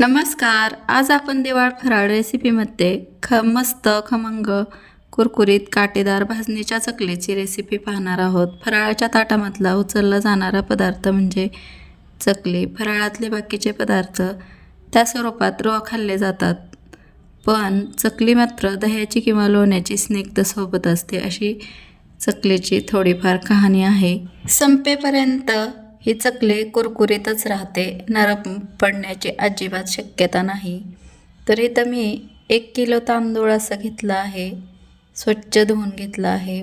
नमस्कार. आज आपण दिवाळ फराळ रेसिपीमध्ये ख मस्त खमंग कुरकुरीत काटेदार भाजणीच्या चकलीची रेसिपी पाहणार आहोत. फराळाच्या ताटामधला उचलला जाणारा पदार्थ म्हणजे चकली. फराळातले बाकीचे पदार्थ त्या स्वरूपात रवा खाल्ले जातात. पण चकली मात्र दह्याची किंवा लोण्याची स्निग्ध सोबत असते अशी चकलीची थोडीफार कहाणी आहे. संपेपर्यंत ही चकली कुरकुरीतच राहते नरम पडण्याची अजिबात शक्यता नाही. तर इथं मी एक किलो तांदूळ असं घेतलं आहे स्वच्छ धुवून घेतलं आहे.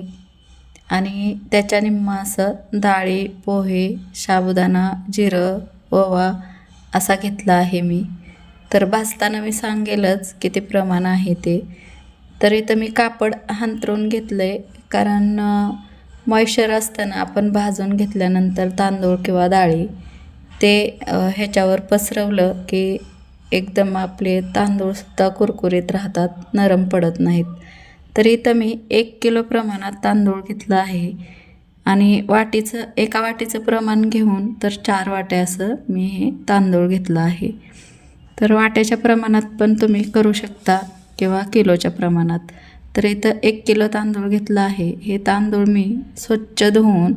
आणि त्याच्या निम्मा असं डाळी पोहे साबुदाणा जिरं ओवा असा घेतला आहे मी. तर भाजताना मी सांगेलच किती प्रमाण आहे ते. तर इथं मी कापड हांतरून घेतलं आहे कारण मॉइश्चर असताना आपण भाजून घेतल्यानंतर तांदूळ किंवा डाळी ते ह्याच्यावर पसरवलं की एकदम आपले तांदूळसुद्धा कुरकुरीत राहतात नरम पडत नाहीत. तर इथं मी एक किलो प्रमाणात तांदूळ घेतला आहे आणि वाटीचं एका वाटीचं प्रमाण घेऊन तर चार वाट्या असं मी हे तांदूळ घेतलं आहे. तर वाट्याच्या प्रमाणात पण तुम्ही करू शकता किंवा किलोच्या प्रमाणात. तर इथं एक किलो तांदूळ घेतलं आहे. हे तांदूळ मी स्वच्छ धुवून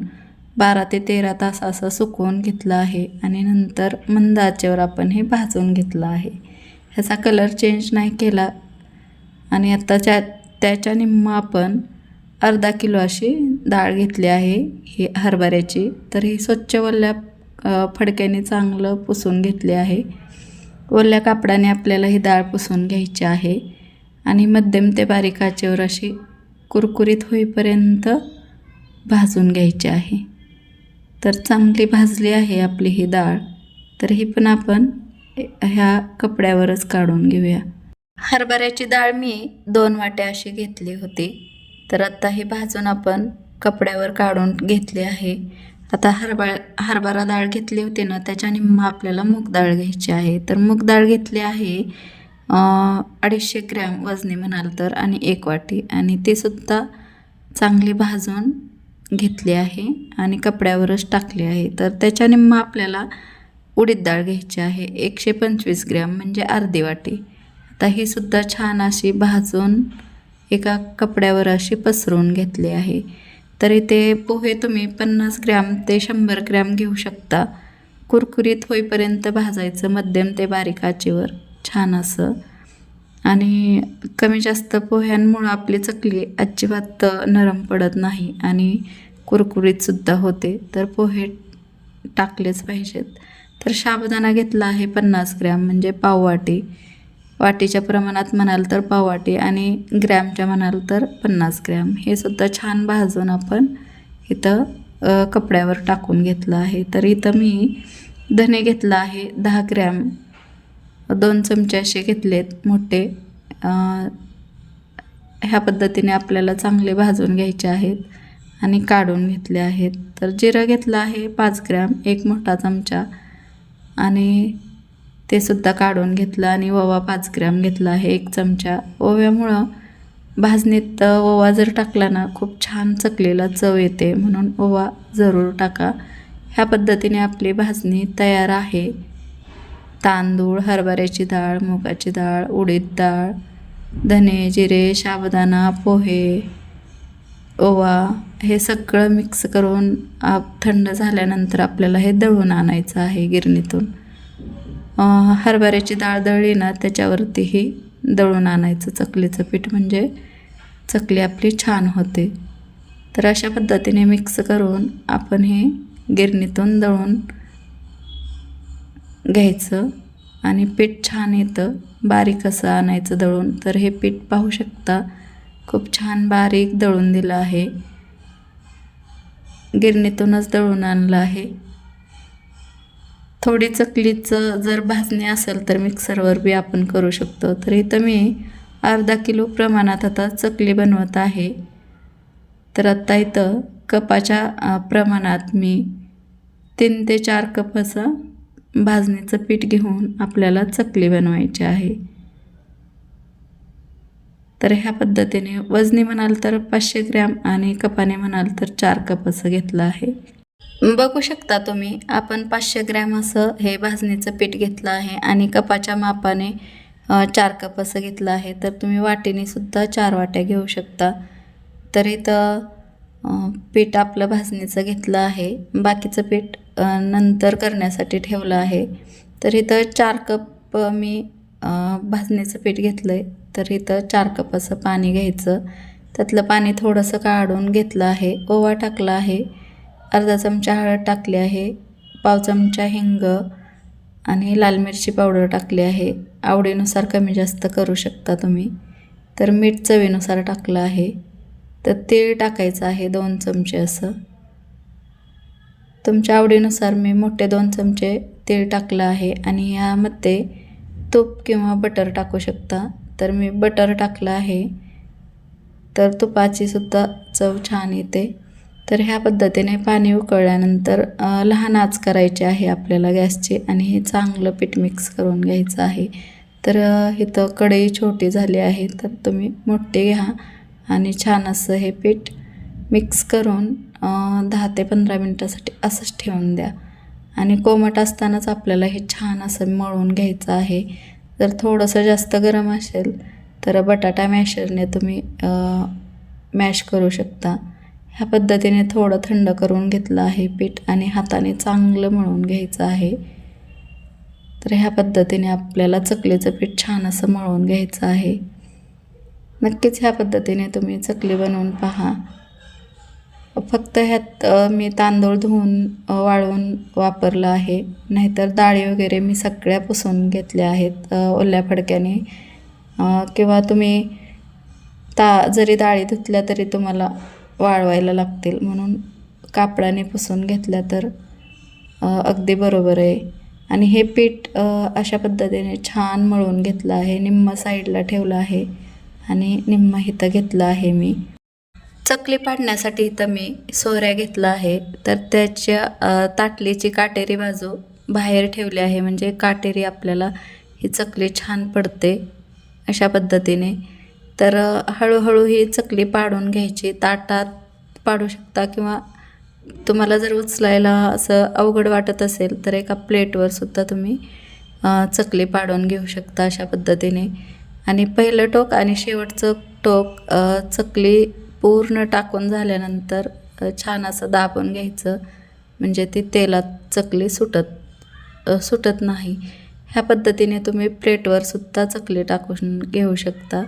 बारा ते तेरा तास असं सुकवून घेतलं आहे आणि नंतर मंद आचेवर आपण हे भाजून घेतलं आहे. ह्याचा कलर चेंज नाही केला आणि आत्ताच्या त्याच्या निम्मा आपण अर्धा किलो अशी डाळ घेतली आहे ही हरभऱ्याची. तर ही स्वच्छ वल्ल्या फडक्याने चांगलं पुसून घेतले आहे. ओल्या कापडाने आपल्याला ही डाळ पुसून घ्यायची आहे. आणि मध्यम ते बारीक आचेवर अशी कुरकुरीत होईपर्यंत भाजून घ्यायची आहे. तर चांगली भाजली आहे आपली ही डाळ. तर ही पण आपण ह्या कपड्यावरच काढून घेऊया. हरभऱ्याची डाळ मी दोन वाट्या अशी घेतली होती. तर आत्ता ही भाजून आपण कपड्यावर काढून घेतली आहे. आता हरभरा हरभरा डाळ घेतली होती ना त्याच्या निम्मा आपल्याला मूग डाळ घ्यायची आहे. तर मूग डाळ घेतली आहे अडीचशे ग्रॅम वजनी म्हणाल तर आणि एक वाटी. आणि ती सुद्धा चांगली भाजून घेतली आहे आणि कपड्यावरच टाकली आहे. तर त्याच्या निम्मा आपल्याला उडीद डाळ घ्यायची आहे. एकशे पंचवीस ग्रॅम म्हणजे अर्धी वाटी. आता ही सुद्धा छान अशी भाजून एका कपड्यावर अशी पसरवून घेतली आहे. तर इथे पोहे तुम्ही पन्नास ग्रॅम ते शंभर ग्रॅम घेऊ शकता. कुरकुरीत होईपर्यंत भाजायचं मध्यम ते बारीक आचेवर. छान असं. आणि कमी जास्त पोह्यांमुळं आपली चकली अजिबात नरम पडत नाही आणि कुरकुरीतसुद्धा होते. तर पोहे टाकलेच पाहिजेत. तर साबुदाणा घेतला आहे पन्नास ग्रॅम म्हणजे पाववाटी. वाटीच्या प्रमाणात म्हणाल तर पाववाटी आणि ग्रॅमच्या म्हणाल तर पन्नास ग्रॅम. हे सुद्धा छान भाजून आपण इथं कपड्यावर टाकून घेतलं आहे. तर इथं मी धने घेतला आहे दहा ग्रॅम. दोन चमचे असे घेतलेत मोठे. ह्या पद्धतीने आपल्याला चांगले भाजून घ्यायचे आहेत आणि काढून घेतले आहेत. तर जिरं घेतलं आहे पाच ग्रॅम एक मोठा चमचा. आणि ते सुद्धा काढून घेतलं आणि ओवा पाच ग्रॅम घेतला आहे एक चमचा. ओव्यामुळं भाजणीत ओवा जर टाकला ना खूप छान चकलेला चव येते. म्हणून ओवा जरूर टाका. ह्या पद्धतीने आपली भाजणी तयार आहे. तांदूळ हरभऱ्याची डाळ मुगाची डाळ उडीद डाळ धने जिरे साबुदाणा पोहे ओवा हे सगळं मिक्स करून आप थंड झाल्यानंतर आपल्याला हे दळून आणायचं आहे गिरणीतून. हरभऱ्याची डाळ दळली ना त्याच्यावरतीही दळून आणायचं चकलीचं पीठ म्हणजे चकली आपली छान होते. तर अशा पद्धतीने मिक्स करून आपण हे गिरणीतून दळून घ्यायचं आणि पीठ छान येतं बारीक असं आणायचं दळून. तर हे पीठ पाहू शकता खूप छान बारीक दळून दिलं आहे. गिरणीतूनच दळून आणलं आहे. थोडी चकलीचं जर भाजणी असेल तर मिक्सरवर बी आपण करू शकतो. तर इथं मी अर्धा किलो प्रमाणात आता चकली बनवत आहे. तर आत्ता इथं कपाच्या प्रमाणात मी तीन ते चार कप असं भाजणीचं पीठ घेऊन आपल्याला चकली बनवायची आहे. तर ह्या पद्धतीने वजनी म्हणाल तर पाचशे ग्रॅम आणि कपाने म्हणाल तर चार कप असं घेतलं आहे. बघू शकता तुम्ही आपण पाचशे ग्रॅम असं हे भाजणीचं पीठ घेतलं आहे आणि कपाच्या मापाने चार कप असं घेतलं आहे. तर तुम्ही वाटीने सुद्धा चार वाट्या घेऊ शकता. तर इथं पीठ आपलं भाजणीचं घेतलं आहे. बाकीचं पीठ नंतर करण्यासाठी ठेवलं आहे. तर इथं चार कप मी भाजणीचं पीठ घेतलं आहे तर इथं चार कप असं पाणी घ्यायचं. त्यातलं पाणी थोडंसं काढून घेतलं आहे. ओवा टाकला आहे. अर्धा चमचा हळद टाकली आहे. पाव चमचा हिंग आणि लाल मिरची पावडर टाकली आहे. आवडीनुसार कमी जास्त करू शकता तुम्ही. तर मीठ चवीनुसार टाकलं आहे. तर तेल टाकायचं आहे दोन चमचे असं. तुमच्या आवडीनुसार मी मोठे दोन चमचे तेल टाकलं आहे आणि यामध्ये तूप किंवा बटर टाकू शकता. तर मी बटर टाकलं आहे. तर तुपाची सुद्धा चव छान येते. तर ह्या पद्धतीने पाणी उकळल्यानंतर लहान आच करायची आहे आपल्याला गॅसची आणि हे चांगलं पीठ मिक्स करून घ्यायचं आहे. तर इथं कढई छोटी झाली आहे तर तुम्ही मोठे घ्या. आणि छान असं हे पीठ मिक्स करून दहा ते पंधरा मिनटासाठी असंच ठेवून द्या. आणि कोमट असतानाच आपल्याला हे छान असं मळून घ्यायचं आहे. जर थोडंसं जास्त गरम असेल तर बटाटा मॅशरने तुम्ही मॅश करू शकता. ह्या पद्धतीने थोडं थंड करून घेतलं आहे पीठ आणि हाताने चांगलं मळून घ्यायचं आहे. तर ह्या पद्धतीने आपल्याला चकलीचं पीठ छान असं मळून घ्यायचं आहे. नक्कीच ह्या पद्धतीने तुम्ही चकली बनवून पहा. फक्त ह्यात मी तांदूळ धुवून वाळवून वापरलं आहे. नाहीतर डाळी वगैरे मी सगळ्या पुसून घेतल्या आहेत ओल्या फडक्याने. किंवा तुम्ही ता जरी डाळी धुतल्या तरी तुम्हाला वाळवायला लागतील. म्हणून कापडाने पुसून घेतल्या तर अगदी बरोबर आहे. आणि हे पीठ अशा पद्धतीने छान मळून घेतलं आहे. निम्म साईडला ठेवलं आहे. आणि निम्म इथं घेतलं आहे मी. चकली पाडण्यासाठी इथं मी सोऱ्या घेतला आहे. तर त्याच्या ताटलीची काटेरी बाजू बाहेर ठेवली आहे. म्हणजे काटेरी आपल्याला ही चकली छान पडते अशा पद्धतीने. तर हळूहळू ही चकली पाडून घ्यायची. ताटात पाडू शकता किंवा तुम्हाला जर उचलायला असं अवघड वाटत असेल तर एका प्लेटवर सुद्धा तुम्ही चकली पाडून घेऊ शकता अशा पद्धतीने. आणि पहिलं टोक आणि शेवटचं टोक चकली पूर्ण टाकून झाल्यानंतर छान असं दाबून घ्यायचं. म्हणजे ती तेलात चकली सुटत सुटत नाही. ह्या पद्धतीने तुम्ही प्लेटवर सुद्धा चकली टाकून घेऊ शकता.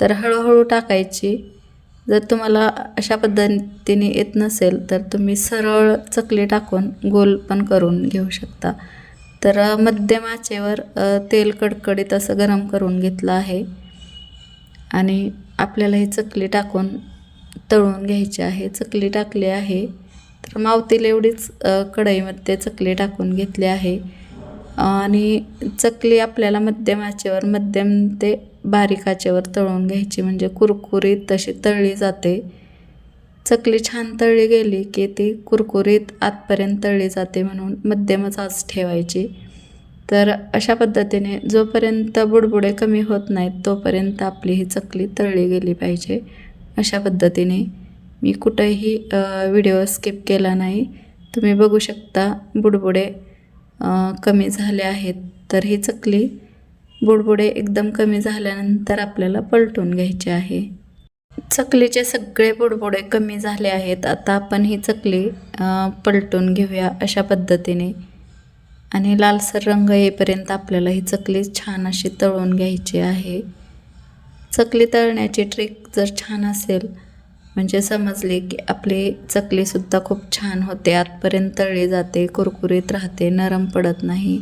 तर हळूहळू टाकायची. जर तुम्हाला अशा पद्धतीने येत नसेल तर तुम्ही सरळ चकली टाकून गोल पण करून घेऊ शकता. तर मध्यम आचेवर तेल कडकडीत असं गरम करून घेतलं आहे. आणि आपल्याला ही चकली टाकून तळून घ्यायची आहे. चकली टाकली आहे. तर मावतील एवढीच कढईमध्ये चकली टाकून घेतली आहे. आणि चकली आपल्याला मध्यम आचेवर मध्यम ते बारीक आचेवर तळून घ्यायची. म्हणजे कुरकुरीत तशी तळली जाते. चकली छान तळली गेली की ती कुरकुरीत आतपर्यंत तळली जाते म्हणून मध्यमच आच ठेवायची. तर अशा पद्धतीने जोपर्यंत बुडबुडे कमी होत नाहीत तोपर्यंत आपली ही चकली तळली गेली पाहिजे. अशा पद्धतीने मी कुठंही व्हिडिओ स्किप केला नाही. तुम्ही बघू शकता बुडबुडे कमी झाले आहेत. तर ही चकली बुडबुडे एकदम कमी झाल्यानंतर आपल्याला पलटून घ्यायचे आहे. चकलीचे सगळे बुडबुडे कमी झाले आहेत. आता आपण ही चकली पलटून घेऊया अशा पद्धतीने. आणि लालसर रंग येईपर्यंत आपल्याला ही चकली छान अशी तळून घ्यायची आहे. चकली तळण्याची ट्रिक जर छान असेल म्हणजे समजली की आपली चकलीसुद्धा खूप छान होते. आतपर्यंत तळली जाते कुरकुरीत राहते नरम पडत नाही.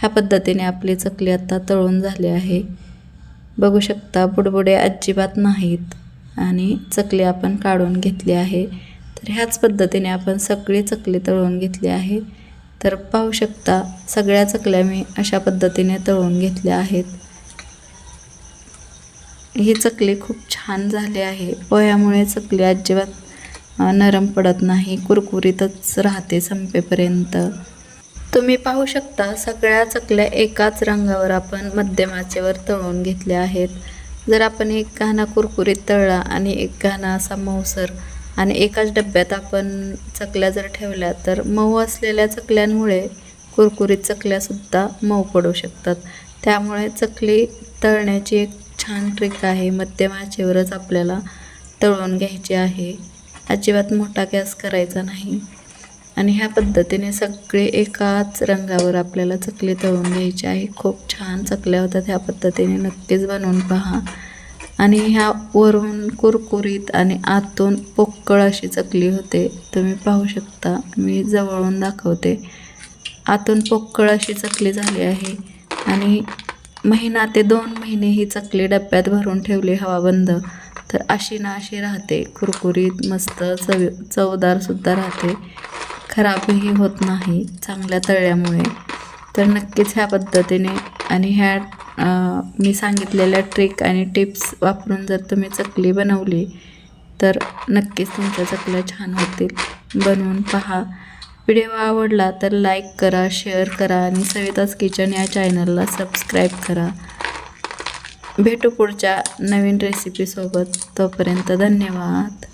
ह्या पद्धतीने आपली चकली आत्ता तळून झाली आहे. बघू शकता बुडबुडे अजिबात नाहीत. आणि चकली आपण काढून घेतली आहे. तर ह्याच पद्धतीने आपण सगळी चकली तळून घेतली आहे. तर पाहू शकता सगळ्या चकल्या मी अशा पद्धतीने तळून घेतल्या आहेत. ही चकली खूप छान झाली आहे. पोह्यामुळे चकली अजिबात नरम पडत नाही कुरकुरीतच राहते संपेपर्यंत. तुम्ही पाहू शकता सगळ्या चकल्या एकाच रंगावर आपण मध्यमाचेवर तळून घेतल्या आहेत. जर आपण एक घाणा कुरकुरीत तळला आणि एक घाणा असा मऊसर आणि एकाच डब्यात आपण चकल्या जर ठेवल्या तर मऊ असलेल्या चकल्यांमुळे कुरकुरीत चकल्यासुद्धा मऊ पडू शकतात. त्यामुळे चकली तळण्याची एक छान ट्रिक आहे. मध्यम आचेवरच आपल्याला तळून घ्यायची आहे. अजिबात मोठा गॅस करायचा नाही. आणि ह्या पद्धतीने सगळे एकाच रंगावर आपल्याला चकली तळून घ्यायचे आहे. खूप छान चकल्या होतात ह्या पद्धतीने. नक्कीच बनवून पहा. आणि ह्या वरून कुरकुरीत आणि आतून पोकळ अशी चकली होते. तुम्ही पाहू शकता. मी जवळून दाखवते. आतून पोकळ अशी चकली झाली आहे. आणि महिना ते दोन महिने ही चकली डब्यात भरून ठेवली हवा बंद. तर अशी ना अशी राहते. कुरकुरीत मस्त चव चवदारसुद्धा राहते. खराबही होत नाही चांगल्या तळल्यामुळे तर नक्कीच ह्या पद्धतीने आणि ह्या मी सांगितलेल्या ट्रिक आणि टिप्स वापरून जर तुम्ही चकली बनवली तर नक्कीच तुमच्या चकल्या छान होतील. बनवून पहा. व्हिडिओ आवडला तर लाईक करा शेअर करा आणि सविताज किचन या चॅनलला सबस्क्राईब करा. भेटू पुढच्या नवीन रेसिपीसोबत तोपर्यंत धन्यवाद.